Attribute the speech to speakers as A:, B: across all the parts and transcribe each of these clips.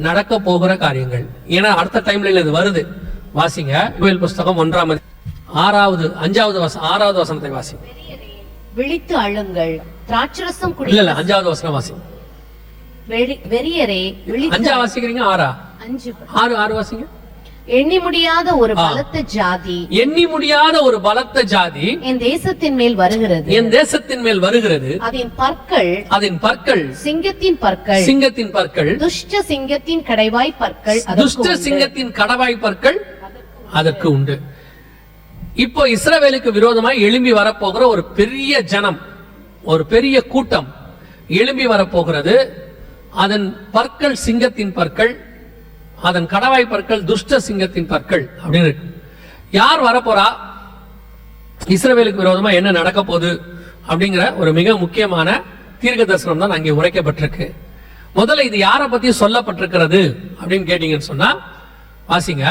A: நடக்க போகிற காரியங்கள். ஏன்னா அடுத்த டைம்ல இது வருது. வாசிங்க. யோவேல் புஸ்தகம் ஒன்றாம் ஆறாவது அஞ்சாவது வசனம் ஆறாவது வசனத்தை வாசிங்க.
B: விழித்து அழுங்கள். திராட்சரசம் குடி
A: இல்ல அஞ்சாவது வசனம் வாசிங்க.
B: வெறி- வெறியரே
A: அஞ்சா வாசிக்கிறீங்க? ஆறா?
B: அஞ்சு.
A: ஆறு ஆறு வாசிங்க.
B: எண்ணி முடியாத ஒரு பலத்த ஜாதி
A: எண்ணி முடியாத ஒரு பலத்த ஜாதி
B: என் தேசத்தின் மேல் வருகிறது.
A: என் தேசத்தின் மேல் வருகிறது.
B: அதன் பற்கள்
A: அதன் பற்கள்
B: சிங்கத்தின் பற்கள்.
A: சிங்கத்தின் பற்கள்
B: துஷ்ட சிங்கத்தின் கடைவாய் பற்கள் அதற்கு
A: துஷ்ட
B: உண்டு.
A: சிங்கத்தின் கடவாய் பற்கள் அதற்கு உண்டு. இப்போ இஸ்ரவேலுக்கு விரோதமாய் எழும்பி வரப்போகிற ஒரு பெரிய ஜனம் ஒரு பெரிய கூட்டம் எழும்பி வரப்போகிறது. அதன் பற்கள் சிங்கத்தின் பற்கள் அதன் கடவாய் பற்கள் துஷ்ட சிங்கத்தின் பற்கள் அப்படின்னு இருக்கு. யார் வரப்போறா? இஸ்ரவேலுக்கு விரோதமா என்ன நடக்க போகுது அப்படிங்கிற ஒரு மிக முக்கியமான தீர்க்க தரிசனம் தான் அங்கே உரைக்கப்பட்டிருக்கு. முதல்ல இது யாரை பத்தி சொல்லப்பட்டிருக்கிறது அப்படின்னு கேட்டீங்கன்னு சொன்னா வாசிங்க.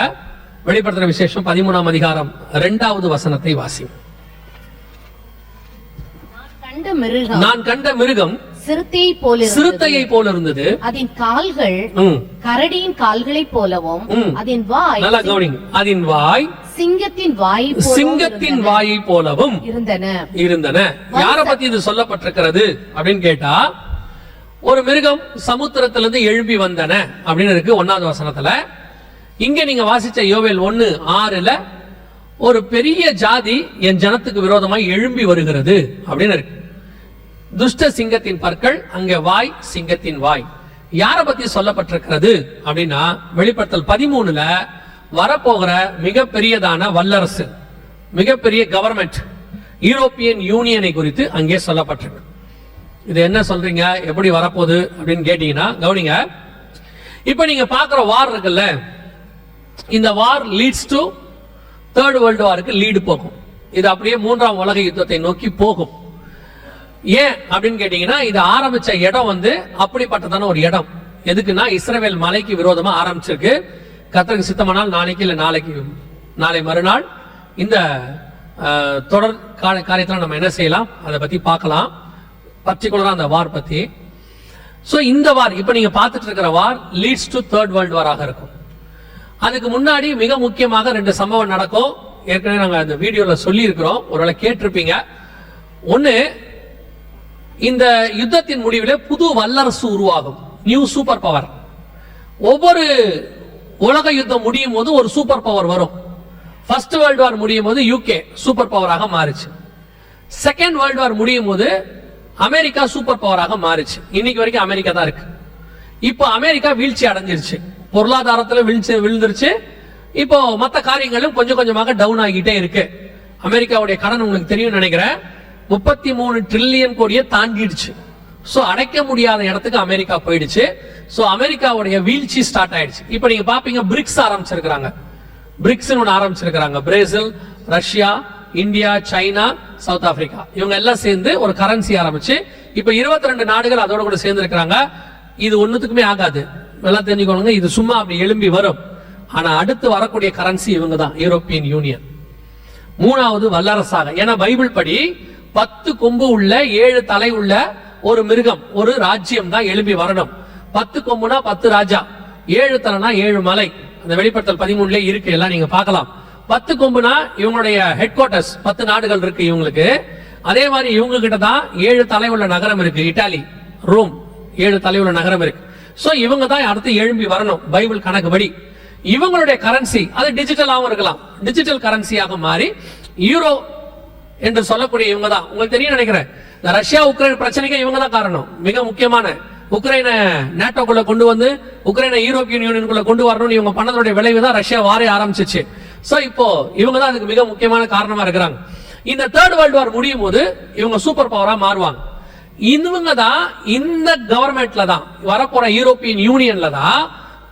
A: வெளிப்படுத்துற விசேஷம் பதிமூணாம் அதிகாரம் இரண்டாவது வசனத்தை வாசி நான் கண்ட மிருகம்
B: சிறுத்தையை போல
A: சிறுத்தையை போல இருந்தது
B: அதன் கால்கள் கரடியின் கால்களைப் போலவும். அதன் வாய்
A: நல்லா கவனிங்க. அதன் வாய்
B: சிங்கத்தின் வாய்
A: சிங்கத்தின் வாயை போலவும்
B: இருந்தன.
A: இருந்தன. யார பத்தி இது சொல்லப்பட்டிருக்கிறது அப்படின்னு கேட்டா ஒரு மிருகம் சமுத்திரத்திலிருந்து எழும்பி வந்தன அப்படின்னு இருக்கு ஒன்னாவது வசனத்துல. இங்க நீங்க வாசிச்ச யோவேல் ஒண்ணு ஆறுல ஒரு பெரிய ஜாதி என் ஜனத்துக்கு விரோதமாய் எழும்பி வருகிறது அப்படின்னு இருக்கு. துஷ்ட சிங்கத்தின் பற்கள் அங்கே வாய் சிங்கத்தின் வாய். யாரை பத்தி சொல்லப்பட்டிருக்கிறது அப்படின்னா வெளிப்படுத்தல் பதிமூணுல வரப்போகிற மிகப்பெரியதான வல்லரசு மிகப்பெரிய கவர்மெண்ட் யூரோப்பியன் யூனியனை குறித்து அங்கே சொல்லப்பட்டிருக்கு. இது என்ன சொல்றீங்க? எப்படி வரப்போகுது அப்படின்னு கேட்டீங்கன்னா கவனிங்க. இப்போ நீங்க பார்க்குற வார் இருக்குல்ல இந்த war leads to third world வாருக்கு lead போகும். இது அப்படியே மூன்றாம் உலக யுத்தத்தை நோக்கி போகும். ஏன் அப்படின்னு கேட்டீங்கன்னா இது ஆரம்பிச்ச இடம் வந்து அப்படிப்பட்டதான ஒரு இடம். எதுக்குன்னா இஸ்ரேவேல் மலைக்கு விரோதமா ஆரம்பிச்சிருக்கு. கத்தருக்கு சித்தமானால் நாளைக்கு இல்லை நாளைக்கு நாளை மறுநாள். இந்த தொடர் கா- காரியத்தில் நம்ம என்ன செய்யலாம்? அதை பற்றி பார்க்கலாம். பர்டிகுலராக அந்த வார் பற்றி ஸோ இந்த வார் இப்போ நீங்கள் பார்த்துட்டு இருக்கிற war leads to third world வாராக இருக்கும். அதுக்கு முன்னாடி மிக முக்கியமாக ரெண்டு சம்பவம் நடக்கும். ஏற்கனவே நாங்கள் அந்த வீடியோவில் சொல்லியிருக்கிறோம். ஒருவேளை கேட்டிருப்பீங்க. ஒன்று இந்த யுத்தத்தின் முடிவிலே புது வல்லரசு உருவாகும். நியூ சூப்பர் பவர் ஒவ்வொரு உலக யுத்தம் முடியும் போது ஒரு சூப்பர் பவர் வரும். ஃபர்ஸ்ட் வேர்ல்டு வார் முடியும் போது யூகே சூப்பர் பவராக மாறுச்சு. செகண்ட் வேர்ல்டு வார் முடியும் போது அமெரிக்கா சூப்பர் பவராக மாறுச்சு. இன்னைக்கு வரைக்கும் அமெரிக்கா தான் இருக்கு. இப்போ அமெரிக்கா வீழ்ச்சி அடைஞ்சிருச்சு. பொருளாதாரத்தில் வீழ்ச்சி விழுந்துருச்சு. இப்போ மற்ற காரியங்களும் கொஞ்சம் கொஞ்சமாக டவுன் ஆகிட்டே இருக்கு. அமெரிக்காவுடைய கடன் உங்களுக்கு தெரியும் நினைக்கிறேன். முப்பத்தி மூணு ட்ரில்லியன் கோடியை தாண்டிடுச்சு. ஸோ அடைக்க முடியாத இடத்துக்கு அமெரிக்கா போயிடுச்சு. ஸோ அமெரிக்காவுடைய வீழ்ச்சி ஸ்டார்ட் ஆயிடுச்சு. இப்போ நீங்க பாப்பீங்க பிரிக்ஸ் ஆரம்பிச்சிருக்கிறாங்க. பிரிக்ஸ் ஒன்று ஆரம்பிச்சிருக்கிறாங்க. Brazil Russia India China South Africa இவங்க எல்லாம் சேர்ந்து ஒரு கரன்சி ஆரம்பிச்சு இப்போ இருபத்தி ரெண்டு நாடுகள் அதோட கூட சேர்ந்து இருக்கிறாங்க இது ஒன்றுத்துக்குமே ஆகாது. நல்லா தெரிஞ்சுக்கோங்க இது சும்மா அப்படி எழும்பி வரும். ஆனா அடுத்து வரக்கூடிய கரன்சி இவங்க தான் யூரோப்பியன் யூனியன் மூணாவது வல்லரசாக. ஏன்னா பைபிள் படி பத்து கொம்பு உள்ள ஏழு தலை உள்ள ஒரு மிருகம் ஒரு ராஜ்யம் தான் எழும்பி வரணும். பத்து கொம்புனா பத்து ராஜா ஏழு தலைனா ஏழு மலை. அந்த வெளிப்படுத்தல் பதிமூணுல இருக்கு எல்லாம் நீங்க பார்க்கலாம். பத்து கொம்புனா இவங்களுடைய ஹெட் குவார்டர்ஸ் பத்து நாடுகள் இருக்கு இவங்களுக்கு. அதே மாதிரி இவங்க கிட்ட தான் ஏழு தலை உள்ள நகரம் இருக்கு இட்டாலி ரோம் ஏழு தலை உள்ள நகரம் இருக்கு. ஸோ இவங்க தான் அடுத்து எழும்பி வரணும் பைபிள் கணக்குப்படி. இவங்களுடைய கரன்சி அது டிஜிட்டலாகவும் இருக்கலாம். டிஜிட்டல் கரன்சியாக மாறி யூரோ என்று சொல்லக்கூடிய இவங்க தான் உங்களுக்கு தெரியும் நினைக்கிறேன். இந்த ரஷ்யா உக்ரைன் பிரச்சனைக்கு இவங்க தான் காரணம். மிக முக்கியமான உக்ரைனை நேட்டோக்குள்ள கொண்டு வந்து உக்ரைனை யூரோப்பியன் யூனியனுக்குள்ள கொண்டு வரணும்னு இவங்க பண்ணதோடைய விளைவு தான் ரஷ்யா வாரே ஆரம்பிச்சிச்சு. ஸோ இப்போ இவங்க தான் அதுக்கு மிக முக்கியமான காரணமா இருக்கிறாங்க. இந்த தேர்ட் வேர்ல்டு வார் முடியும் போது இவங்க சூப்பர் பவரா மாறுவாங்க. இவங்க தான் இந்த கவர்மெண்ட்ல தான் வரப்போற யூரோப்பியன் யூனியன்ல தான்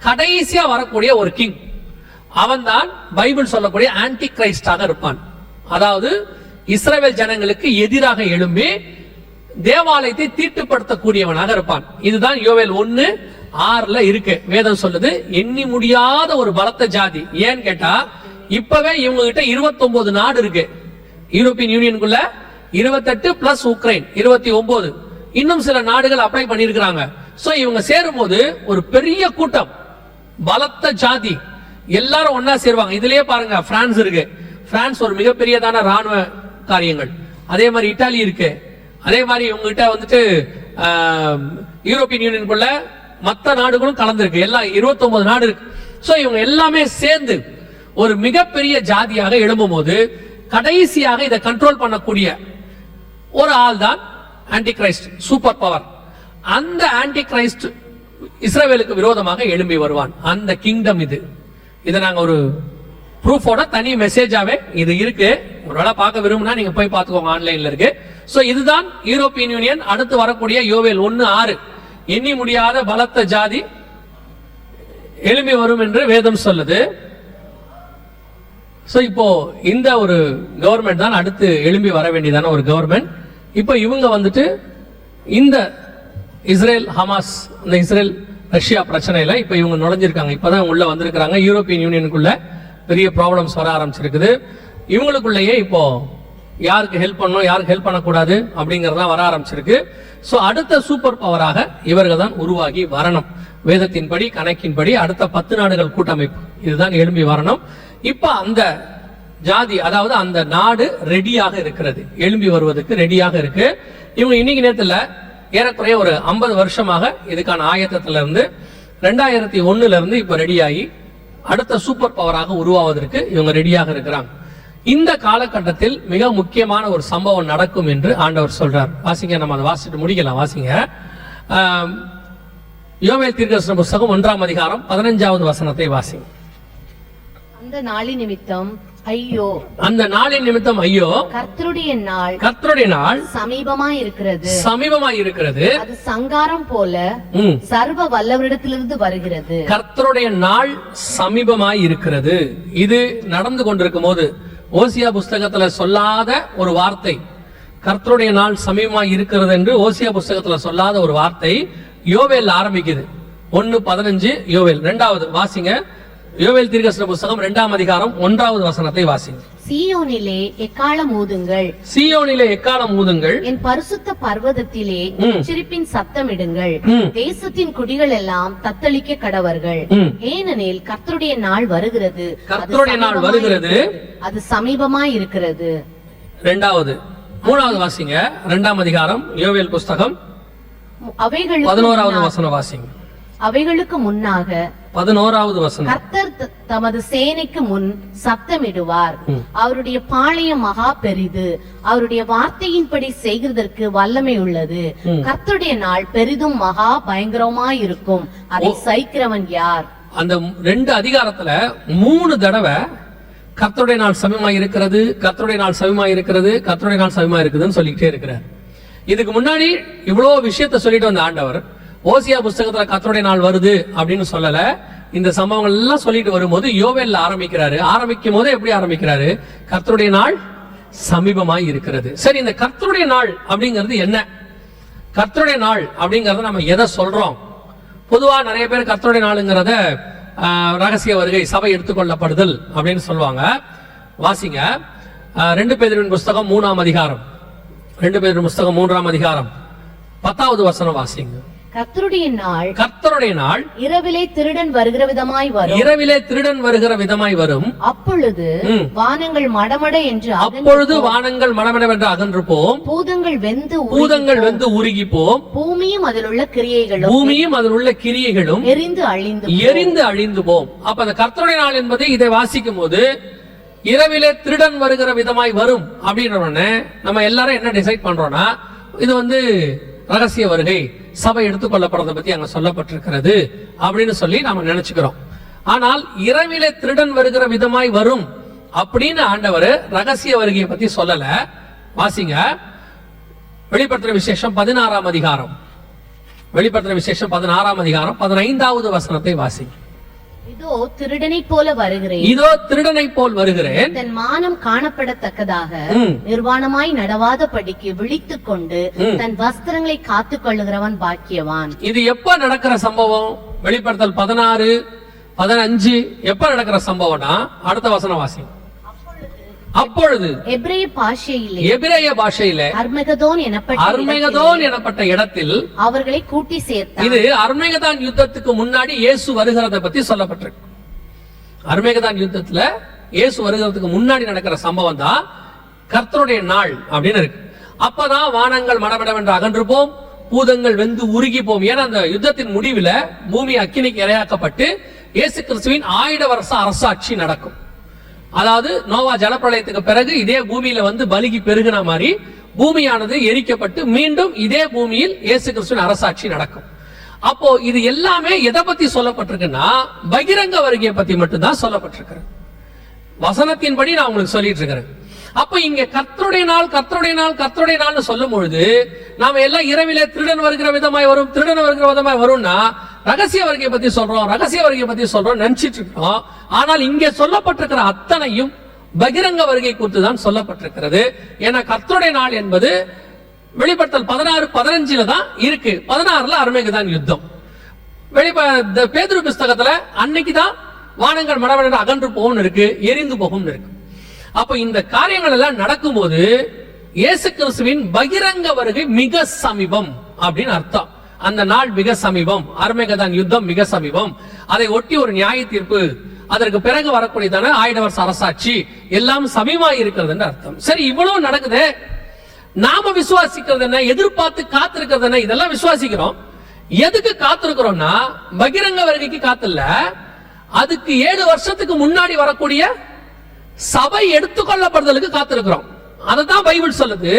A: கடைசியா வரக்கூடிய ஒரு கிங் அவன்தான் பைபிள் சொல்லக்கூடிய ஆன்டி கிரைஸ்டாக இருப்பான். அதாவது இஸ்ரேல் ஜனங்களுக்கு எதிராக எழும்பி தேவாலயத்தை தீட்டுப்படுத்தக்கூடியவனாக இருப்பான். இதுதான் யோவேல் ஒன்னு ஆறுல இருக்கு. வேதம் சொல்லுது எண்ணி முடியாத ஒரு பலத்த ஜாதி. ஏன்னு கேட்டா இப்பவே இவங்க கிட்ட 29 நாடு இருக்கு. யூரோப்பியன் யூனியனுக்குள்ள இருபத்தெட்டு பிளஸ் உக்ரைன் இருபத்தி ஒன்பது இன்னும் சில நாடுகள் அப்ளை பண்ணியிருக்கிறாங்க. ஸோ இவங்க சேரும்போது ஒரு பெரிய கூட்டம். பலத்த ஜாதி. எல்லாரும் ஒன்னா சேருவாங்க. இதுலயே பாருங்க பிரான்ஸ் இருக்கு. பிரான்ஸ் ஒரு மிகப்பெரியதான ராணுவ காரியங்கள் அதே மாதிரி இட்டாலி இருக்கு. அதே மாதிரி இவங்ககிட்ட வந்துட்டு ஆஹ், யூரோப்பியன் யூனியனுக்குள்ள மற்ற நாடுகளும் கலந்துருக்கு. எல்லாம் 29 நாடு இருக்கு. ஸோ இவங்க எல்லாமே சேர்ந்து ஒரு மிகப்பெரிய ஜாதியாக எழும்பும் போது கடைசியாக இதை கண்ட்ரோல் பண்ணக்கூடிய ஒரு ஆள் தான் ஆன்டி கிரைஸ்ட் சூப்பர் பவர் அந்த ஆன்டி கிரைஸ்ட் இஸ்ரேவேலுக்கு விரோதமாக எழும்பி வருவான். அந்த கிங்டம் இது. இதை நாங்கள் ஒரு ப்ரூஃபோட தனி மெசேஜாவே இது இருக்கு. ஒருவேளை பார்க்க விரும்புனா நீங்க போய் பார்த்துக்கோங்க ஆன்லைன்ல இருக்கு. ஸோ இதுதான் யூரோப்பியன் யூனியன் அடுத்து வரக்கூடிய யோவேல் ஒன்னு ஆறு. எண்ணி முடியாத பலத்த ஜாதி எழும்பி வரும் என்று வேதம் சொல்லுது. ஸோ இப்போ இந்த ஒரு கவர்மெண்ட் தான் அடுத்து எழும்பி வர வேண்டியதான ஒரு கவர்மெண்ட் இப்போ இவங்க வந்துட்டு இந்த இஸ்ரேல் ஹமாஸ் இந்த இஸ்ரேல் ரஷ்யா பிரச்சனையில் இப்போ இவங்க நுழைஞ்சிருக்காங்க. இப்பதான் உள்ள வந்திருக்கிறாங்க. யூரோப்பியன் யூனியனுக்குள்ள பெரிய ப்ராப்ளம்ஸ் வர ஆரம்பிச்சிருக்குது. இவங்களுக்குள்ளேயே இப்போ யாருக்கு ஹெல்ப் பண்ணணும் யாருக்கு ஹெல்ப் பண்ணக்கூடாது அப்படிங்கிறதெல்லாம் வர ஆரம்பிச்சிருக்கு. ஸோ அடுத்த சூப்பர் பவராக இவர்கள் தான் உருவாகி வரணும். வேதத்தின்படி கணக்கின்படி அடுத்த பத்து நாடுகள் கூட்டமைப்பு. இதுதான் எழும்பி வரணும். இப்போ அந்த ஜாதி அதாவது அந்த நாடு ரெடியாக இருக்கிறது. எழும்பி வருவதற்கு ரெடியாக இருக்கு. இவங்க இன்னைக்கு நேரத்தில் ஏறக்குறைய ஒரு ஐம்பது வருஷமாக இதுக்கான ஆயத்தத்திலிருந்து ரெண்டாயிரத்தி ஒன்னுல இருந்து இப்போ ரெடியாகி அடுத்த சூப்பர் பவராக உருவாவதற்கு இவங்க ரெடியாக இருக்கிறாங்க. இந்த காலகட்டத்தில் மிக முக்கியமான ஒரு சம்பவம் நடக்கும் என்று ஆண்டவர் சொல்றார். வாசிங்க நம்ம அதை வாசிட்டு முடிக்கலாம். வாசிங்க. யோவேல் தீர்க்கதரிசன புஸ்தகம் ஒன்றாம் அதிகாரம் பதினஞ்சாவது வசனத்தை வாசிங்க.
B: அந்த நாளின் நிமித்தம் ஐயோ.
A: அந்த நாளின் நிமித்தம் ஐயோ
B: கர்த்தருடைய நாள்
A: கர்த்தருடைய நாள்
B: சமீபமா இருக்கிறது
A: சமீபமாய் இருக்கிறது
B: அது சங்காரம் போல. சர்வ வல்லவரிடத்திலிருந்து வருகிறது.
A: கர்த்தருடைய நாள் சமீபமாய் இருக்கிறது இது நடந்து கொண்டிருக்கும் போது ஓசியா புஸ்தகத்துல சொல்லாத ஒரு வார்த்தை கர்த்தருடைய நாள் சமீபமாய் இருக்கிறது என்று ஓசியா புஸ்தகத்துல சொல்லாத ஒரு வார்த்தை யோவேல் ஆரம்பிக்குது. ஒன்னு பதினஞ்சு யோவேல். ரெண்டாவது வாசிங்க. யோவேல் தீர்க்கதரிசன புஸ்தகம் இரண்டாம் அதிகாரம் ஒன்றாவது வசனத்தை வாசிங்க.
B: சீயோனிலே எக்காலம் ஊதுங்கள்?
A: சீயோனிலே எக்காலம் ஊதுங்கள்?
B: என் பரிசுத்த பர்வதத்திலே. சிரிப்பின் சத்தமிடுங்கள். தேசத்தின் குடிகள் எல்லாம் தத்தளிக்க கடவர்கள். ஏனெனில் கர்த்தருடைய நாள் வருகிறது.
A: கர்த்தருடைய நாள் வருகிறது.
B: அது சமீபமாய் இருக்கிறது.
A: ரெண்டாவது மூணாவது வாசிங்க. இரண்டாம் அதிகாரம் யோவேல் புஸ்தகம்
B: அவைகளுக்கு
A: பதினோராவது வசனம் வாசிங்க.
B: அவைகளுக்கு முன்னாக
A: பதினோராவது வசனம்.
B: கர்த்தர் தமது சேனைக்கு முன் சத்தமிடுவார். அவருடைய பாளையம் மகா பெரிது. அவருடைய வார்த்தையின்படி செய்கிறதற்கு வல்லமை உள்ளது. கர்த்தருடைய நாள் பெரிதும் மகா பயங்கரமாய் இருக்கும் அதை சைக்கிறவன் யார்?
A: அந்த ரெண்டு அதிகாரத்துல மூணு தடவை கர்த்தருடைய நாள் சமயமா இருக்கிறது கர்த்தருடைய நாள் சமயமா இருக்கிறது கர்த்தருடைய நாள் சமயமா இருக்குதுன்னு சொல்லிக்கிட்டே இருக்கிறார். இதுக்கு முன்னாடி இவ்வளவு விஷயத்த சொல்லிட்டு வந்த ஆண்டவர் ஓசியா புஸ்தகத்துல கத்தருடைய நாள் வருது அப்படின்னு சொல்லல. இந்த சம்பவங்கள் எல்லாம் சொல்லிட்டு வரும்போது யோவேல்ல ஆரம்பிக்கிறாரு. ஆரம்பிக்கும் போது எப்படி ஆரம்பிக்கிறாரு? கர்த்தருடைய நாள் சமீபமாய் இருக்கிறது. சரி இந்த கர்த்தருடைய நாள் அப்படிங்கிறது என்ன? கர்த்தருடைய நாள் அப்படிங்கறத நம்ம எதை சொல்றோம்? பொதுவா நிறைய பேர் கர்த்தருடைய நாளுங்கிறத ரகசிய வருகை சபை எடுத்துக்கொள்ளப்படுதல் அப்படின்னு சொல்லுவாங்க. வாசிங்க. ரெண்டு பேரின் புஸ்தகம் மூணாம் அதிகாரம். ரெண்டு பேரின் புஸ்தகம் மூன்றாம் அதிகாரம். பத்தாவது வசனம் வாசிங்க.
B: கர்த்தருடைய நாள்
A: கர்த்தருடைய நாள்
B: இரவிலே திருடன் வருகிற விதமாய் வரும்.
A: இரவிலே திருடன் வருகிற விதமாய் வரும்.
B: அப்பொழுது. வானங்கள் மடமட என்று
A: அப்பொழுது வானங்கள் மடமடவென்று அகன்று போம்
B: பூதங்கள் வெந்து
A: பூதங்கள் வெந்து உருகி போம்
B: பூமியும் அதில் உள்ள கிரியைகளும்
A: பூமியும் அதில் உள்ள கிரியைகளும்
B: எரிந்து அழிந்து
A: எரிந்து அழிந்து போம் அப்ப அந்த கர்த்தருடைய நாள் என்பது இதை வாசிக்கும் போது இரவிலே திருடன் வருகிற விதமாய் வரும் அப்படின்ற நம்ம எல்லாரும் என்ன டிசைட் பண்றோம்னா இது வந்து ரகசிய வருகை சபை எடுத்துக்கொள்ளப்படுறத பத்தி அங்க சொல்லப்பட்டிருக்கிறது அப்படின்னு சொல்லி நாம நினைச்சுக்கிறோம். ஆனால் இரவில திருடன் வருகிற விதமாய் வரும் அப்படின்னு ஆண்டவர் ரகசிய வருகையை பத்தி சொல்லல. வாசிங்க. வெளிப்படுத்துற விசேஷம் பதினாறாம் அதிகாரம். வெளிப்படுத்துற விசேஷம் பதினாறாம் அதிகாரம் பதினைந்தாவது வசனத்தை வாசிங்க.
B: இதோ திருடனைப் போல வருகிறேன்.
A: இதோ திருடனை போல் வருகிறேன்.
B: தன் மானம் காணப்படத்தக்கதாக. நிர்வாணமாய் நடவாத படிக்கு விழித்துக் கொண்டு. தன் வஸ்திரங்களை காத்துக் கொள்ளுகிறவன் பாக்கியவான்.
A: இது எப்ப நடக்கிற சம்பவம்? வெளிப்படுத்தல் பதினாறு பதினஞ்சு எப்ப நடக்கிற சம்பவம்னா அடுத்த வசனம் வாசிங்க அப்பொழுது
B: எபிரேய பாஷையிலே
A: எபிரேய பாஷையில
B: அர்மகதோன் எனப்பட்ட
A: அர்மேகதோன் எனப்பட்ட இடத்தில்
B: அவர்களை கூட்டி சேர்த்தார்.
A: இது அர்மேகதான் யுத்தத்துக்கு முன்னாடி இயேசு வருகிறத பத்தி சொல்லப்பட்டிருக்கு. அர்மேகதான் யுத்தத்துல இயேசு வருகிறதுக்கு முன்னாடி நடக்கிற சம்பவம் தான் கர்த்தருடைய நாள் அப்படின்னு இருக்கு. அப்பதான் வானங்கள் மடமடவென்று அகன்று போம் பூதங்கள் வெந்து உருகி போம் ஏன்னா அந்த யுத்தத்தின் முடிவுல பூமி அக்கினிக்கு இரையாக்கப்பட்டு இயேசு கிறிஸ்துவின் ஆயிட வருஷ அரசாட்சி நடக்கும். அதாவது நோவா ஜலப்பிரளயத்துக்கு பிறகு இதே பூமியில வந்து பலிகி பெருகின மாதிரி பூமியானது எரிக்கப்பட்டு மீண்டும் இதே பூமியில் இயேசு கிறிஸ்துவின் அரசாட்சி நடக்கும். அப்போ இது எல்லாமே எதை பத்தி சொல்லப்பட்டிருக்குன்னா பகிரங்க வருகையை பத்தி மட்டும்தான் சொல்லப்பட்டிருக்கிறேன் வசனத்தின்படி நான் உங்களுக்கு சொல்லிட்டு இருக்கிறேன். அப்ப இங்க கர்த்தருடைய நாள் கர்த்தருடைய நாள் கத்தருடைய நாள்னு சொல்லும் பொழுது நாம எல்லாம் இரவிலே திருடன் வருகிற விதமாய் வரும் திருடன் வருகிற விதமாய் வரும்னா ரகசிய வருகையை பத்தி சொல்றோம் ரகசிய வருகையை பத்தி சொல்றோம் நினைச்சிட்டு இருக்கோம். ஆனால் இங்கே சொல்லப்பட்டிருக்கிற அத்தனையும் பகிரங்க வருகை குறித்து தான் சொல்லப்பட்டிருக்கிறது. ஏன்னா கர்த்தருடைய நாள் என்பது வெளிப்படுத்தல் பதினாறு பதினஞ்சுல தான் இருக்கு. பதினாறுல அருமைக்கு யுத்தம். வெளிப்ப பேதுரு புஸ்தகத்துல அன்னைக்கு தான் வானங்கள் மடமட அகன்று போகும்னு இருக்கு எரிந்து போகும்னு இருக்கு. அப்ப இந்த காரியங்கள் எல்லாம் நடக்கும்போது இயேசு கிறிஸ்துவின் பகிரங்க வருகை மிக சமீபம் அப்படின்னு அர்த்தம். அந்த நாள் மிக சமீபம். அருமைகதான் யுத்தம் மிக சமீபம். அதை ஒட்டி ஒரு நியாய தீர்ப்பு. அதற்கு பிறகு வரக்கூடியதான ஆயிட வருஷ அரசாட்சி எல்லாம் சமீபமா இருக்கிறதுன்னு அர்த்தம். சரி இவ்வளவு நடக்குது. நாம விசுவாசிக்கிறது என்ன? எதிர்பார்த்து காத்திருக்கிறது என்ன? இதெல்லாம் விசுவாசிக்கிறோம். எதுக்கு காத்திருக்கிறோம்னா பகிரங்க வருகைக்கு காத்துல அதுக்கு ஏழு வருஷத்துக்கு முன்னாடி வரக்கூடிய சபை எடுத்துக்கொள்ளப்படுதலுக்கு காத்திருக்கிறோம். அததான் பைபிள் சொல்லுது.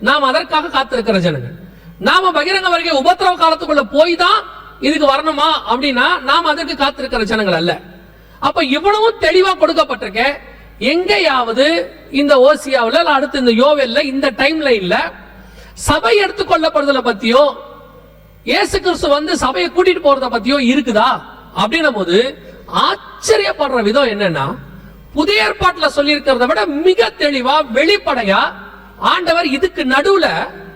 A: நாம் அதற்காக காத்திருக்கிற ஜனங்கள். நாம பகிரங்க வருகை உபத்திரவ காலத்துக்குள்ள போய் தான் இதுக்கு வரணுமா அப்படின்னா நாம் அதற்கு காத்திருக்கிற ஜனங்கள் அல்ல. அப்ப இவ்வளவும் தெளிவா கொடுக்கப்பட்டிருக்க எங்கேயாவது இந்த ஓசியாவில் அடுத்து இந்த யோவெல்ல இந்த டைம்ல இல்ல சபை எடுத்துக்கொள்ளப்படுதலை பத்தியோ இயேசு கிறிஸ்து வந்து சபையை கூட்டிட்டு போறத பத்தியோ இருக்குதா? அப்படின்னும் போது ஆச்சரியப்படுற விதம் என்னன்னா புதிய ஏற்பாட்டுல சொல்லி இருக்கிறத விட மிக தெளிவா வெளிப்படையா ஆண்டவர் இதுக்கு நடுவுல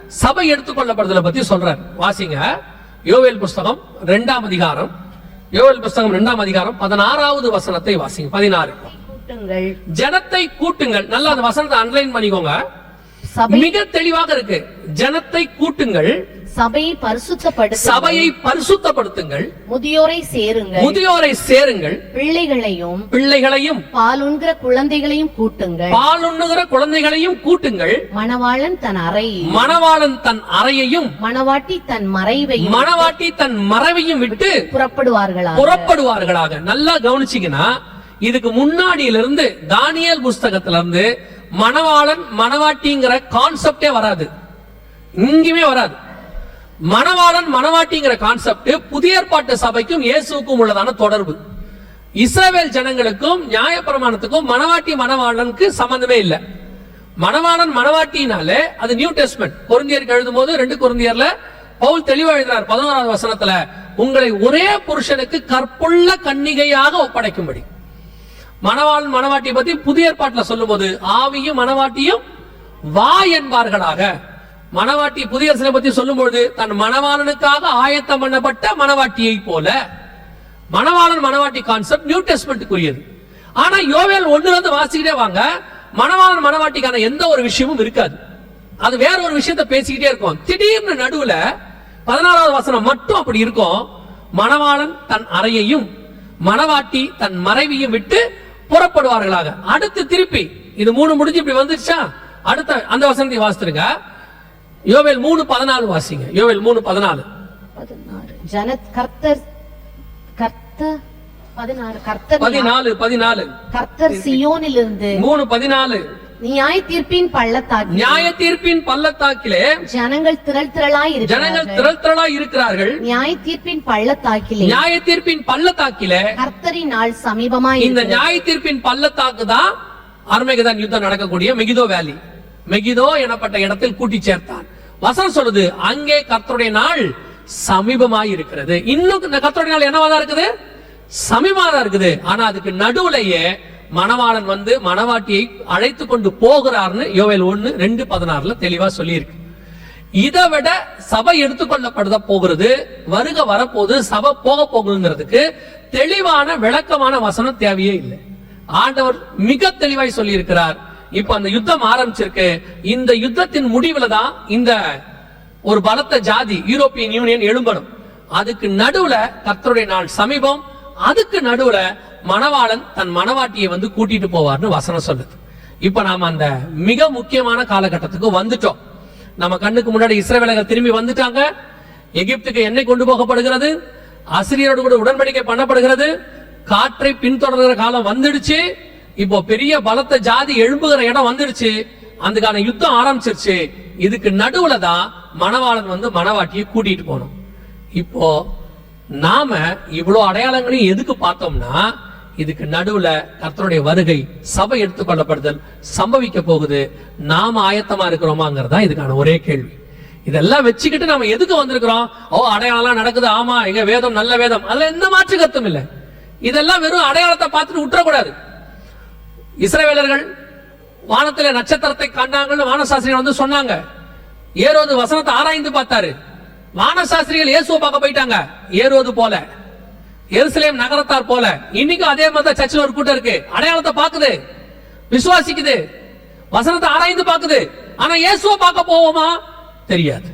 A: சபை எடுத்துக்கொள்ளப்படுதலை பத்தி சொல்றார். வாசிங்க. யோவேல் புஸ்தகம் இரண்டாம் அதிகாரம். யோவேல் புஸ்தகம் இரண்டாம் அதிகாரம் பதினாறாவது வசனத்தை வாசிங்க. பதினாறு. ஜனத்தை கூட்டுங்கள். நல்லா அந்த வசனத்தை அண்டர்லைன் பண்ணிக்கோங்க. மிக தெளிவாக இருக்கு. ஜனத்தை கூட்டுங்கள்.
B: சபையை பரிசுத்தப்படுத்த
A: சபையை பரிசுத்தப்படுத்துங்கள்.
B: முதியோரை சேருங்கள்.
A: முதியோரை சேருங்கள்.
B: பிள்ளைகளையும்
A: பிள்ளைகளையும்
B: பாலுண்கிற குழந்தைகளையும் கூட்டுங்கள்.
A: பாலுண்ணுகிற குழந்தைகளையும் கூட்டுங்கள்.
B: மணவாளன் தன் அறை.
A: மணவாளன் தன் அறையையும்
B: மணவாட்டி தன் மறைவையும்
A: மணவாட்டி தன் மறைவையும் விட்டு
B: புறப்படுவார்களாக.
A: புறப்படுவார்களாக. நல்லா கவனிச்சீங்கன்னா இதுக்கு முன்னாடியில இருந்து தானியல் புஸ்தகத்துல இருந்து மணவாளன் மணவாட்டிங்கிற கான்செப்டே வராது. இங்கேயுமே வராது. மணவாளன் மணவாட்டிங்கிற கான்செப்ட் புதிய ஏற்பாட்டு சபைக்கும் இயேசுக்கும் உள்ளதான தொடர்பு. இஸ்ரவேல் ஜனங்களுக்கும் நியாயப்பிரமாணத்துக்கும் மணவாட்டி மணவாளனுக்கு சம்பந்தமே இல்லை. மணவாளன் மணவாட்டினாலே அது நியூ டெஸ்ட்மெண்ட் குருந்தியருக்கு எழுதும் போது ரெண்டு குருந்தியர்ல பவுல் தெளிவா எழுதினார் பதினோராவது வசனத்துல உங்களை ஒரே புருஷனுக்கு கற்புள்ள கன்னிகையாக ஒப்படைக்கும்படி. மணவாளன் மணவாட்டியை பத்தி புதிய ஏற்பாட்டுல சொல்லும்போது ஆவியும் மணவாட்டியும் வா என்பார்களாக. மணவாட்டி புதிய சிலை பத்தி சொல்லும்பொழுது தன் மணவாளனுக்காக ஆயத்தம் பண்ணப்பட்ட மணவாட்டியை போல மணவாளன் மணவாட்டி கான்செப்ட் நியூ டெஸ்ட்மெண்ட்டுக்குரியது ஆனா யோவேல் ஒண்ணுல இருந்து வாசிக்கிட்டே வாங்க மணவாளன் மணவாட்டிக்கான எந்த ஒரு விஷயமும் இருக்காது. அது வேற ஒரு விஷயத்த பேசிக்கிட்டே இருக்கும். திடீர்னு நடுவுல பதினாறாவது வசனம் மட்டும் அப்படி இருக்கும். மணவாளன் தன் அறையையும் மணவாட்டி தன் மறைவையும் விட்டு புறப்படுவார்களாக. அடுத்து திருப்பி இது மூணு முடிஞ்சு இப்படி வந்துருச்சா? அடுத்த அந்த வசனத்தை வாசித்துருங்க. யோவேல் மூணு பதினாலு வாசிங்க. யோவேல் மூணு பதினாலு.
B: பதினாறு. ஜன கர்த்தர் கர்த்தர் பதினாறு. கர்த்தர்
A: பதினாலு பதினாலு.
B: கர்த்தர் சியோனிலிருந்து.
A: மூணு பதினாலு.
B: நியாய தீர்ப்பின் பள்ளத்தாக்கி
A: நியாய தீர்ப்பின் பள்ளத்தாக்கிலே
B: ஜனங்கள் திரள் திரளாய்
A: ஜனங்கள் திரள் திரளா இருக்கிறார்கள்.
B: நியாய தீர்ப்பின் பள்ளத்தாக்கிலே.
A: நியாய தீர்ப்பின் பள்ளத்தாக்கிலே
B: கர்த்தரின் நாள் சமீபமாய்
A: இந்த. நியாய தீர்ப்பின் பள்ளத்தாக்கு தான் அருமைக்குதான் யுத்தம் நடக்கக்கூடிய மெகிதோ வேலி. மெகிதோ எனப்பட்ட இடத்தில் கூட்டி சேர்த்தான் வசனம் சொல்லுது அங்கே கர்த்தருடைய நாள் சமீபமாய் இருக்கிறது. இன்னும் இந்த கர்த்தருடைய நாள் என்னவாதான் இருக்குது? சமீபமா இருக்குது. ஆனா அதுக்கு நடுவுலயே மணவாளன் வந்து மணவாட்டியை அழைத்து கொண்டு போகிறார்னு யோவேல் ஒன்று ரெண்டு பதினாறுல தெளிவா சொல்லியிருக்கு. இதை விட சபை எடுத்துக்கொள்ளப்படுத போகிறது. வருக வரப்போகுது சபை போக போகுதுங்கிறதுக்கு தெளிவான விளக்கமான வசனம் தேவையே இல்லை. ஆண்டவர் மிக தெளிவாய் சொல்லி இருக்கிறார் இப்ப அந்த யுத்தம் ஆரம்பிச்சிருக்கு. இந்த யுத்தத்தின் முடிவுல தான் இந்த ஒரு பலத்த ஜாதி யூரோப்பியன் யூனியன் எழும்பணும். அதுக்கு நடுவுல கர்த்தருடைய நாள் சமீபம். அதுக்கு நடுவுல மணவாளன் தன் மணவாட்டியை வந்து கூட்டிட்டு போவார்னு வசனம் சொல்லுது. இப்ப நாம அந்த மிக முக்கியமான காலகட்டத்துக்கு வந்துட்டோம். நம்ம கண்ணுக்கு முன்னாடி இஸ்ரேவேலர்கள் திரும்பி வந்துட்டாங்க. எகிப்துக்கு எண்ணெய் கொண்டு போகப்படுகிறது. ஆசிரியரோடு கூட உடன்படிக்கை பண்ணப்படுகிறது. காற்றை பின்தொடர்கிற காலம் வந்துடுச்சு. இப்போ பெரிய பலத்த ஜாதி எழும்புகிற இடம் வந்துடுச்சு. அதுக்கான யுத்தம் ஆரம்பிச்சிருச்சு. இதுக்கு நடுவுல தான் மணவாளன் வந்து மணவாட்டியை கூட்டிட்டு போகணும் இப்போ நாம இவ்வளோ அடையாளங்களையும் எதுக்கு பார்த்தோம்னா இதுக்கு நடுவுல கர்த்தருடைய வருகை சபை எடுத்துக்கொள்ளப்படுதல் சம்பவிக்க போகுது. நாம ஆயத்தமா இருக்கிறோமாங்கிறதா இதுக்கான ஒரே கேள்வி. இதெல்லாம் வச்சுக்கிட்டு நாம எதுக்கு வந்திருக்கிறோம்? ஓ அடையாளம் நடக்குது. ஆமா எங்க வேதம் நல்ல வேதம். அதுல எந்த மாற்று கருத்தும் இல்லை. இதெல்லாம் வெறும் அடையாளத்தை பார்த்துட்டு விட்டுறக்கூடாது இஸ்ரவேலர்கள் வானத்துல நட்சத்திரத்தை கண்டாங்கன்னு வானசாஸ்திரிகள் வந்து சொன்னாங்க. ஏரோது வசனத்தை ஆராய்ந்து பார்த்தாரு. வானசாஸ்திரிகள் இயேசுவை பார்க்க போயிட்டாங்க. ஏரோது போல. எருசலேம் நகரத்தார் போல. இன்னைக்கும் அதே மாதிரி தான் சர்ச்சில் ஒரு கூட்டம் இருக்கு. அடையாளத்தை பார்க்குது. விசுவாசிக்குது. வசனத்தை ஆராய்ந்து பார்க்குது. ஆனா இயேசுவை பார்க்க போவோமா? தெரியாது.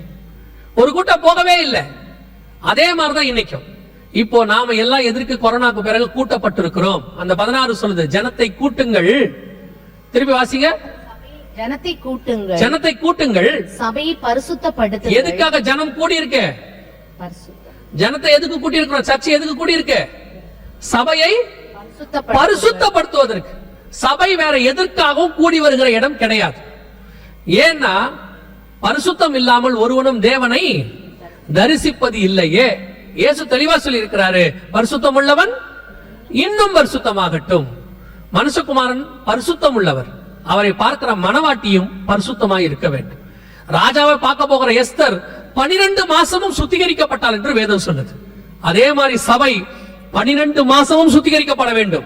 A: ஒரு கூட்டம் போகவே இல்லை. அதே மாதிரிதான் இன்னைக்கும். இப்போ நாம எல்லாம் எதற்கு கொரோனாக்கு பிறகு கூட்டப்பட்டிருக்கிறோம். அந்த பதினாறு சொல்லுது ஜனத்தை கூட்டுங்கள். திருப்பி வாசிங்க.
B: ஜனத்தை கூட்டுங்கள்.
A: ஜனத்தை கூட்டுங்கள்.
B: சபையை பரிசுத்தப்படுத்துங்கள்.
A: எதுக்காக ஜனம் கூடி இருக்கு. ஜனத்தை எதுக்கு கூட்டி இருக்கிறோம் சர்ச்சை எதுக்கு கூடி இருக்கு சபையை. பரிசுத்தப்படுத்துவதற்கு. சபை வேற எதற்காகவும் கூடி வருகிற இடம் கிடையாது. ஏன்னா பரிசுத்தம் இல்லாமல் ஒருவனும் தேவனை தரிசிப்பது இல்லையே. இயேசு தெளிவா சொல்லி இருக்கிறாரு பரிசுத்தம் உள்ளவன் இன்னும் பரிசுத்தமாகட்டும். மனுஷகுமாரன் பரிசுத்தம் உள்ளவர். அவரை பார்க்கிற மனவாட்டியும் பரிசுத்தமாய் இருக்க வேண்டும். ராஜாவை பார்க்க போகிற எஸ்தர் பனிரெண்டு மாசமும் சுத்திகரிக்கப்பட்டால் என்று வேதம் சொல்லுது. அதே மாதிரி சபை பனிரெண்டு மாசமும் சுத்திகரிக்கப்பட வேண்டும்.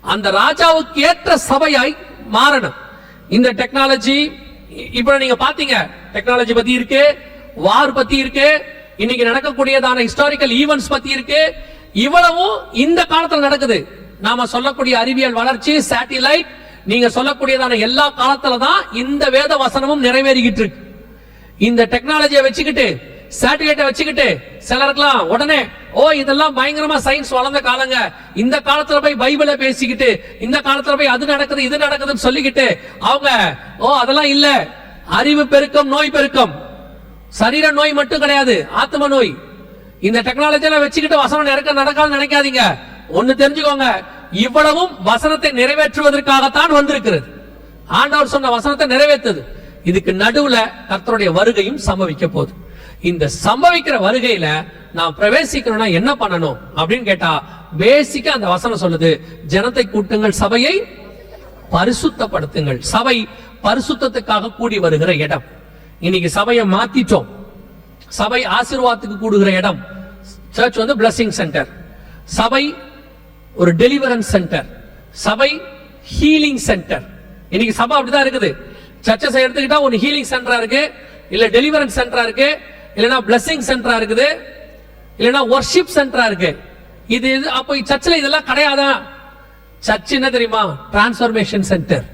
A: அந்த ராஜாவுக்கு ஏற்ற சபையாய் மாறணும். இந்த டெக்னாலஜி இப்ப நீங்க பாத்தீங்க டெக்னாலஜி பத்தி இருக்கு வார் பத்தி இருக்கு இன்னைக்கு நடக்கக்கூடியதான ஹிஸ்டாரிக்கல் ஈவெண்ட்ஸ் பத்தி இருக்கு. இவ்வளவும் இந்த காலத்துல நடக்குது. நாம சொல்லக்கூடிய அறிவியல் வளர்ச்சி சேட்டிலைட் நீங்க சொல்லக்கூடியதான எல்லா காலத்துல தான் இந்த வேத வசனமும் நிறைவேறிக்கிட்டு இருக்கு. இந்த டெக்னாலஜியை வச்சுக்கிட்டு சேட்டலைட்டை வச்சுக்கிட்டு சிலருக்குலாம் உடனே ஓ இதெல்லாம் பயங்கரமா சயின்ஸ் வளர்ந்த காலங்க. இந்த காலத்துல போய் பைபிளை பேசிக்கிட்டு இந்த காலத்துல போய் அது நடக்குது இது நடக்குதுன்னு சொல்லிக்கிட்டு அவங்க ஓ அதெல்லாம் இல்ல. அறிவு பெருக்கம் நோய் பெருக்கம். சரீர நோய் மட்டும் கிடையாது ஆத்ம நோய். இந்த டெக்னாலஜியெல்லாம் வச்சுக்கிட்டு வசனம் நடக்க நடக்காதுன்னு நினைக்காதீங்க. ஒன்னு தெரிஞ்சுக்கோங்க. இவ்வளவும் வசனத்தை நிறைவேற்றுவதற்காகத்தான் வந்திருக்கிறது. ஆண்டவர் சொன்ன வசனத்தை நிறைவேற்றுது. இதுக்கு நடுவுல கர்த்தருடைய வருகையும் சம்பவிக்க போகுது. இந்த சம்பவிக்கிற வருகையில நான் பிரவேசிக்கணும்னா என்ன பண்ணணும்? அப்படின்னு கேட்டா பேசிக்கா அந்த வசனம் சொல்லுது ஜனத்தை கூட்டுங்கள் சபையை பரிசுத்தப்படுத்துங்கள். சபை பரிசுத்தத்துக்காக கூடி வருகிற இடம். இன்னைக்கு சபையை மாத்திட்டோம். சபை ஆசீர்வாதத்துக்கு கூடுகிற இடம். சர்ச் வந்து பிளஸிங் சென்டர் சபை ஒரு டெலிவரன்ஸ் சென்டர் சபை ஹீலிங் சென்டர் இன்னைக்கு சபை அப்படிதான் இருக்குது. சர்ச்சஸ் எடுத்துக்கிட்டா ஒன்று ஹீலிங் சென்டரா இருக்கு. இல்ல டெலிவரன்ஸ் சென்டரா இருக்கு. இல்லைனா பிளஸிங் சென்டரா இருக்குது. இல்லைனா ஒர்ஷிப் சென்டரா இருக்கு. இது இது அப்போ சர்ச்சில் இதெல்லாம் கிடையாதா? சர்ச் என்ன தெரியுமா? டிரான்ஸ்ஃபர்மேஷன் சென்டர்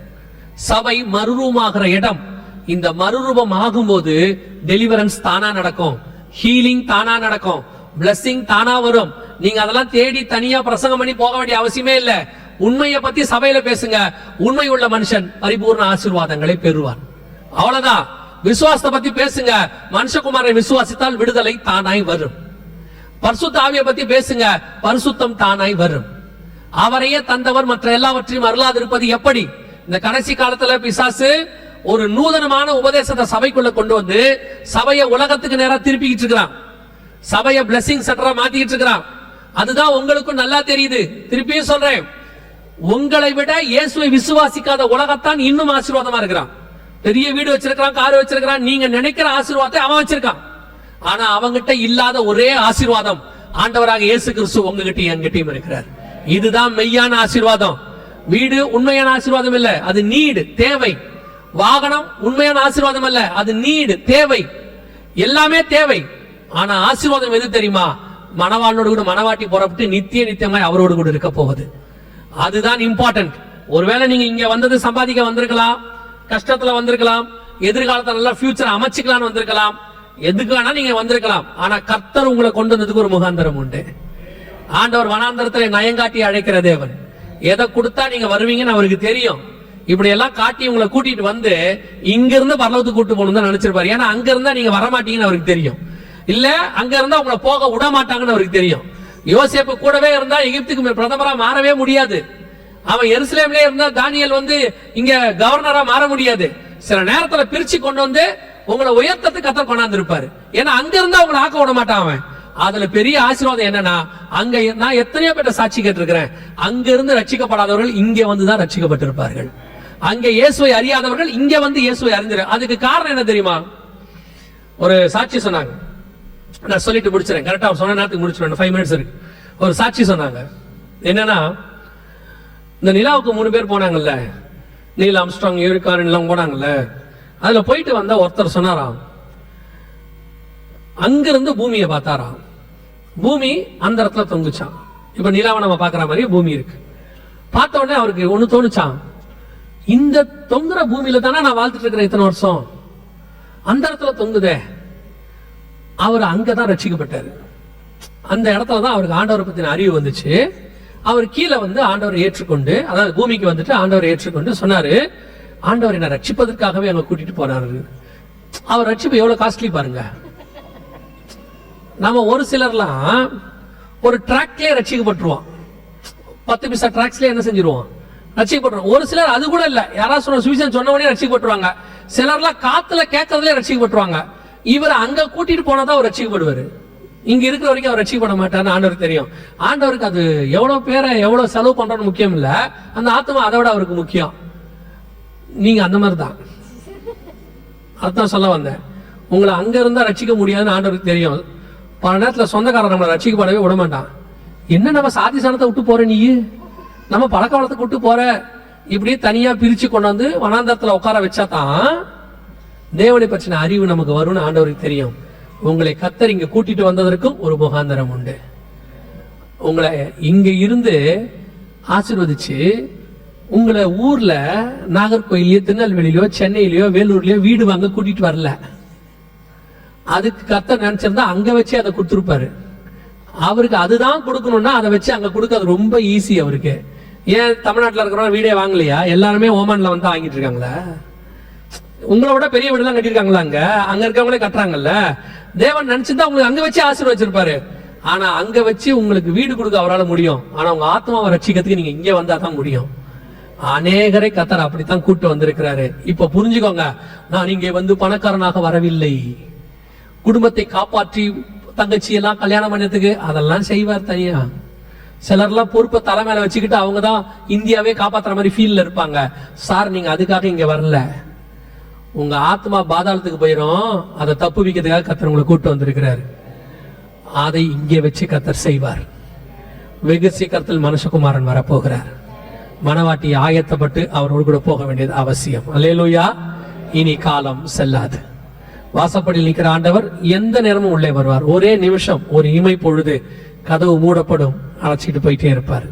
A: சபை மறுரூபமாகிற இடம். இந்த மறுரூபம் ஆகும்போது டெலிவரன்ஸ் தானா நடக்கும். ஹீலிங் தானா நடக்கும். blessing தானா வரும். நீங்க அதெல்லாம் தேடி தனியா பிரசங்கம் பண்ணி போக வேண்டிய அவசியமே இல்ல. உண்மையை பத்தி சபையில பேசுங்க. உண்மை உள்ள மனுஷன் பரிபூர்ண ஆசீர்வாதங்களை பெறுவான். அவ்வளவுதான். விசுவாசத்தை பத்தி பேசுங்க. மனுஷகுமாரை விசுவாசித்தால் விடுதலை தானாய் வரும். பரிசுத்த ஆவியை பத்தி பேசுங்க. பரிசுத்தம் தானாய் வரும். அவரையே தந்தவர் மற்ற எல்லாவற்றையும் அருளாதிருப்பது எப்படி? இந்த கடைசி காலத்துல பிசாசு ஒரு நூதனமான உபதேசத்தை சபைக்குள்ள கொண்டு வந்து சபையை உலகத்துக்கு நேரா திருப்பிக்கிட்டு இருக்கிறான். சபையை பிளஸிங் சென்டரா மாத்திக்கிட்டு இருக்கிறான். அதுதான் உங்களுக்கும் நல்லா தெரியுது. திருப்பியும் சொல்றேன். உங்களை விட இயேசுவை விசுவாசிக்காத உலகத்தான் இன்னும் ஆசீர்வாதமா இருக்கிறான். பெரிய வீடு வச்சிருக்கிறான் கார் வச்சிருக்கான் நீங்க நினைக்கிற ஆசீர்வாதத்தை அவன் வச்சிருக்கான். ஆனா அவங்கிட்ட இல்லாத ஒரே ஆசீர்வாதம் ஆண்டவராக இயேசு கிறிஸ்து உங்ககிட்டயும் என்கிட்டயும் இருக்கிறார். இதுதான் மெய்யான ஆசீர்வாதம். வீடு உண்மையான ஆசீர்வாதம் இல்ல அது நீடு தேவை. வாகனம் உண்மையான ஆசீர்வாதம் அல்ல அது நீடு தேவை. எல்லாமே தேவை. ஆனா ஆசீர்வாதம் எது தெரியுமா? மணவாளனோடு கூட மணவாட்டி புறப்பட்டு நித்திய நித்தியமாய் அவரோடு கூட இருக்க போகுது. அதுதான் இம்பார்ட்டன்ட் ஒருவேளை நீங்க இங்க வந்தது சம்பாதிக்க வந்திருக்கலாம் கஷ்டத்துல வந்திருக்கலாம் எதிர்காலத்துல நல்லா ஃபியூச்சர் அமைச்சுக்கலாம்னு வந்திருக்கலாம் எதுக்கு நீங்க வந்திருக்கலாம். ஆனா கர்த்தர் உங்களை கொண்டு வந்ததுக்கு ஒரு முகாந்திரம் உண்டு. ஆண்டவர் வனாந்தரத்தில் நயங்காட்டி அழைக்கிற தேவன். எதை கொடுத்தா நீங்க வருவீங்கன்னு அவருக்கு தெரியும். இப்படி எல்லாம் காட்டி உங்களை கூட்டிட்டு வந்து இங்க இருந்து பரலவத்துக்கு கூட்டு போகணும் தான் நினைச்சிருப்பாரு. ஏன்னா அங்க இருந்தா நீங்க வரமாட்டீங்கன்னு அவருக்கு தெரியும். இல்ல அங்க இருந்தா உங்களை போக விட மாட்டாங்கன்னு அவருக்கு தெரியும். யோசேப்பு கூடவே இருந்தா எகிப்துக்கு பிரதமரா மாறவே முடியாது. அவன் எருசலேம்லயே இருந்தா தானியல் வந்து இங்க கவர்னரா மாற முடியாது. சில நேரத்துல பிரிச்சு கொண்டு வந்து உங்களை உயர்த்தத்துக்கு கத்தர் கொண்டாந்து இருப்பாரு ஏன்னா அங்க இருந்தா உங்களை ஆக்க விட மாட்டான் அவன். அதுல பெரிய ஆசீர்வாதம் என்னன்னா அங்க நான் எத்தனையோ பேர்ட்ட சாட்சி கேட்டிருக்கிறேன். அங்க இருந்து ரட்சிக்கப்படாதவர்கள் இங்க வந்துதான் ரட்சிக்கப்பட்டிருப்பார்கள். அங்க இயேசுவை அறியாதவர்கள் இங்க வந்து இயேசுவை அறிஞ்சிரு அதுக்கு காரணம் என்ன தெரியுமா? ஒரு சாட்சி சொன்னாங்க. நான் சொல்லிட்டு முடிச்சிடறேன் கரெக்டா சொன்ன நேரத்துக்கு முடிச்சிடணும் ஃபைவ் மினிட்ஸ் இருக்கு. ஒரு சாட்சி சொன்னாங்க. என்னன்னா இந்த நிலாவுக்கு மூணு பேர் போனாங்கல்ல. நீல் ஆம்ஸ்ட்ராங் யூரிகாரன் எல்லாம் போனாங்கல்ல. அதுல போயிட்டு வந்த ஒருத்தர் சொன்னாராம். அங்கிருந்து பூமியை பார்த்தாராம். பூமி அந்த இடத்துல தொங்குச்சான் இப்ப நிலாவை நம்ம பாக்குற மாதிரி பூமி இருக்கு. பார்த்த உடனே அவருக்கு ஒண்ணு தோணுச்சான் இந்த தொங்குற பூமியில தானே நான் வாழ்த்துட்டு இருக்கிறேன் இத்தனை வருஷம். அந்த இடத்துல தொங்குதே. அவர் அங்கே தான் ரட்சிக்கப்பட்டார். அந்த இடத்துல தான் அவருக்கு ஆண்டவரை பற்றின அறிவு வந்துச்சு. அவர் கீழே வந்து ஆண்டவரை ஏற்றுக்கொண்டு அதாவது பூமிக்கு வந்துட்டு ஆண்டவரை ஏற்றுக்கொண்டு சொன்னார் ஆண்டவர் என்ன ரட்சிப்பதற்காகவே அங்கே கூட்டிகிட்டு போனார். அவர் ரட்சிப்பு எவ்வளோ காஸ்ட்லி பாருங்க. நம்ம ஒரு சிலர்லாம் ஒரு ட்ராக்லேயே ரட்சிக்கப்பட்டுருவோம் பத்து பிசா ட்ராக்ஸ்லேயே என்ன செஞ்சிருவோம் ரட்சிக்கப்பட்டுருவோம் ஒரு சிலர் அது கூட இல்லை. யாராவது சொன்ன சுவிசன் சொன்னவனே ரட்சிக்கப்பட்டுருவாங்க. சிலர்லாம் காற்றுல கேட்கறதுலே ரட்சிக்கப்பட்டுருவாங்க. இவர் அங்க கூட்டிட்டு போனாதான் அவர் ரசிக்கப்படுவாரு இங்க இருக்கிற வரைக்கும் அவர் ரட்சிக்கப்பட மாட்டார்னு ஆண்டவருக்கு தெரியும். ஆண்டவருக்கு அது எவ்வளவு பேரை எவ்வளவு செலவு பண்றோம்னு முக்கியம் இல்ல. அந்த ஆத்மா அதை விட அவருக்கு முக்கியம். நீங்க அந்த மாதிரி தான் அதான் சொல்ல வந்தேன். உங்களை அங்க இருந்தா ரசிக்க முடியாதுன்னு ஆண்டவருக்கு தெரியும். பல நேரத்தில் சொந்தக்காரன் நம்மளை ரட்சிக்கப்படவே விட மாட்டான். என்ன நம்ம சாதி சனத்தை விட்டு போற நீ? நம்ம பழக்க வளத்துக்கு விட்டு போற? இப்படியே தனியா பிரிச்சு கொண்டு வந்து வனாந்தரத்துல உட்கார வச்சா தான் தேவனை பற்றின அறிவு நமக்கு வரும்னு ஆண்டவருக்கு தெரியும். உங்களை கத்தர் இங்கே கூட்டிட்டு வந்ததற்கும் ஒரு முகாந்திரம் உண்டு. உங்களை இங்கே இருந்து ஆசீர்வதிச்சு உங்களை ஊரில் நாகர்கோயிலையோ திருநெல்வேலியிலையோ சென்னையிலையோ வேலூர்லையோ வீடு வாங்க கூட்டிட்டு வரல. அதுக்கு கத்த நினச்சிருந்தா அங்கே வச்சு அதை கொடுத்துருப்பாரு. அவருக்கு அதுதான் கொடுக்கணும்னா அதை வச்சு அங்கே கொடுக்கறது ரொம்ப ஈஸி அவருக்கு. ஏன் தமிழ்நாட்டில் இருக்கிறவங்க வீடே வாங்கலையா? எல்லாருமே ஓமானில் வந்து வாங்கிட்டு இருக்காங்களா? உங்களை விட பெரிய வீடு தான் கட்டியிருக்காங்களா அங்க? அங்க இருக்கவங்களே கட்டுறாங்கல்ல. தேவன் நினைச்சிருந்தா உங்களுக்கு அங்க வச்சு ஆசீர்வச்சிருப்பாரு. ஆனா அங்க வச்சு உங்களுக்கு வீடு கொடுக்க அவரால் முடியும். ஆனா உங்க ஆத்மாவை ரட்சிக்கிறதுக்கு நீங்க இங்கே வந்தா தான் முடியும். அநேகரை கத்தர் அப்படித்தான் கூட்டு வந்திருக்கிறாரு. இப்ப புரிஞ்சுக்கோங்க. நான் இங்கே வந்து பணக்காரனாக வரவில்லை. குடும்பத்தை காப்பாற்றி தங்கச்சி எல்லாம் கல்யாணம் பண்ணதுக்கு அதெல்லாம் செய்வார் தனியா? சிலர்லாம் பொறுப்பை தலை மேல வச்சுக்கிட்டு அவங்க தான் இந்தியாவே காப்பாத்துற மாதிரி ஃபீல்ல இருப்பாங்க. சார் நீங்க அதுக்காக இங்க வரல. உங்க ஆத்மா பாதாளத்துக்கு போயிடும் அதை தப்பு வைக்கிறதுக்காக கத்தர் உங்களை கூட்டு வந்திருக்கிறாரு. அதை இங்கே வச்சு கத்தர் செய்வார். வெகு சீக்கிரத்தில் மனுஷகுமாரன் வரப்போகிறார். மனவாட்டி ஆயத்தப்பட்டு அவரோடு கூட போக வேண்டியது அவசியம். அல்லேலூயா. இனி காலம் செல்லாது. வாசப்படியில் நிற்கிற ஆண்டவர் எந்த நேரமும் உள்ளே வருவார். ஒரே நிமிஷம் ஒரு இமை பொழுது கதவு மூடப்படும் அழைச்சிட்டு போயிட்டே இருப்பார்.